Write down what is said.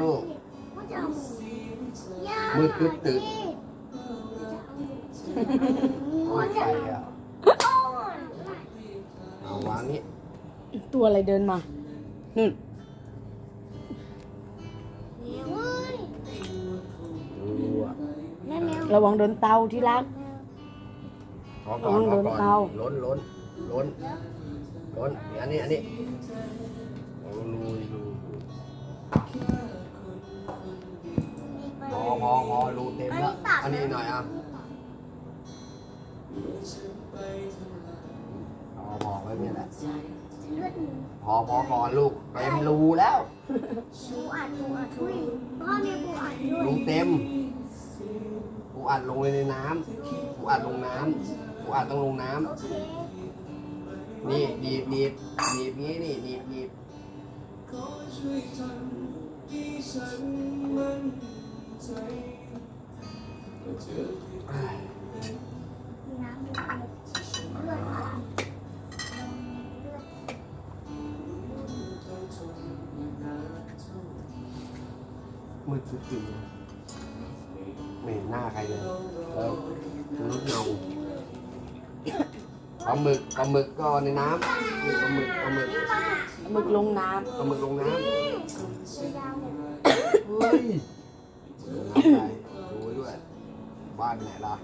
ลูกก็จะเอาย่ามืดตึ๊ดตึ๊ดก็ไม่จะไปเอาอะก้อนเอาวางนี้ตัวอะไรเดินมานู่นเฮ้ยดูอะแม่แมวระวังโดนเตาที่รักพอก่อนพอระวังโดนก่อนเตาล้นล้นล้นล้น อันนี้อันนี้โพอพอพอรูเต็มแล้วอันนี้หน่อยอะพอพอไว้เนี่ยแหละเลือดหมูพอพอก่อนลูกเต็มรูแล้วปูอัดปูอัดด้วยพ่อมีปูอัดด้วยรูเต็มปูอัดลงไปในน้ำปูอัดลงน้ำปูอัดต้องลงน้โอเคำนี่หนีบหนีบหนีบงี้นี่หนีบหนีบมีน้ำด้ว มืดจุดๆไม่เห็นหน้าใครเลยแล้วรถเงาปลาหมึกปลาหมึกก็ในน้ำนี่ปลาหมึกปลาหมึกหมึกลงน้ปลาหมึกลงน้ำตัวยาวเนี่ย ดูด้วย บ้านไหนล่ะ